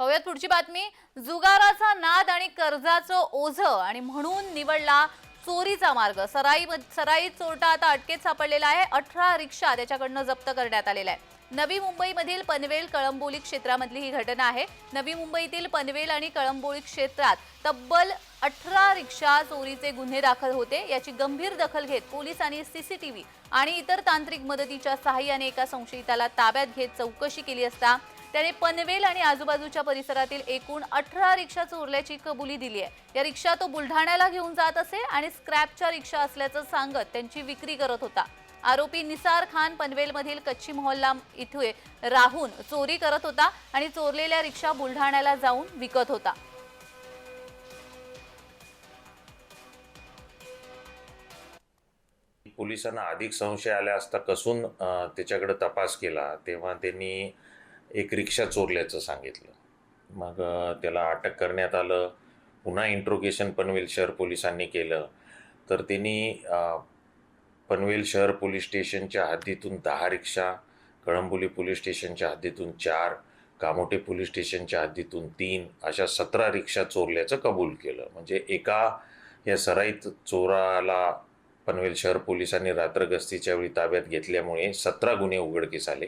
पाहुयात पुढची बातमी. जुगाराचा नाद आणि कर्जाचं ओझं आणि म्हणून निवडला चोरीचा मार्ग. सराई सराई चोरटा आता अटकेत सापडलेला आहे. अठरा रिक्षा त्याच्याकडनं जप्त करण्यात आलेला आहे नवी मुंबईमधील पनवेल कळंबोली क्षेत्रामधली ही घटना आहे. नवी मुंबईतील पनवेल आणि कळंबोली क्षेत्रात तब्बल अठरा रिक्षा चोरीचे गुन्हे दाखल होते. याची गंभीर दखल घेत पोलिसांनी सीसीटीव्ही आणि इतर तांत्रिक मदतीच्या सहाय्याने एका संशयिताला ताब्यात घेत चौकशी केली असता त्याने पनवेल आणि आजूबाजूच्या परिसरातील एकूण अठरा रिक्षा चोरल्याची कबुली दिली आहे. या रिक्षा तो बुलढाण्याला घेऊन जात असे आणि स्क्रॅपच्या रिक्षा असल्याचं सांगत त्यांची विक्री करत होता. आरोपी निसार खान पनवेलमधील कच्ची मोहल्ला इथे राहून चोरी करत होता आणि चोरलेल्या रिक्षा बुलढाण्याला जाऊन विकत होता. पोलिसांना अधिक संशय आला असता कसून त्याच्याकडे तपास केला. तेव्हा त्यांनी एक रिक्षा चोरल्याचं सांगितलं. मग त्याला अटक करण्यात आलं. पुन्हा इंट्रोगेशन पनवेल शहर पोलिसांनी केलं. तर त्यांनी पनवेल शहर पोलीस स्टेशनच्या हद्दीतून दहा रिक्षा कळंबोली पोलीस स्टेशनच्या हद्दीतून चार कामोटे पोलीस स्टेशनच्या हद्दीतून तीन अशा सतरा रिक्षा चोरल्याचं कबूल केलं. म्हणजे एका या सराईत चोराला पनवेल शहर पोलिसांनी रात्र गस्तीच्या वेळी ताब्यात घेतल्यामुळे सतरा गुन्हे उघडकीस आले.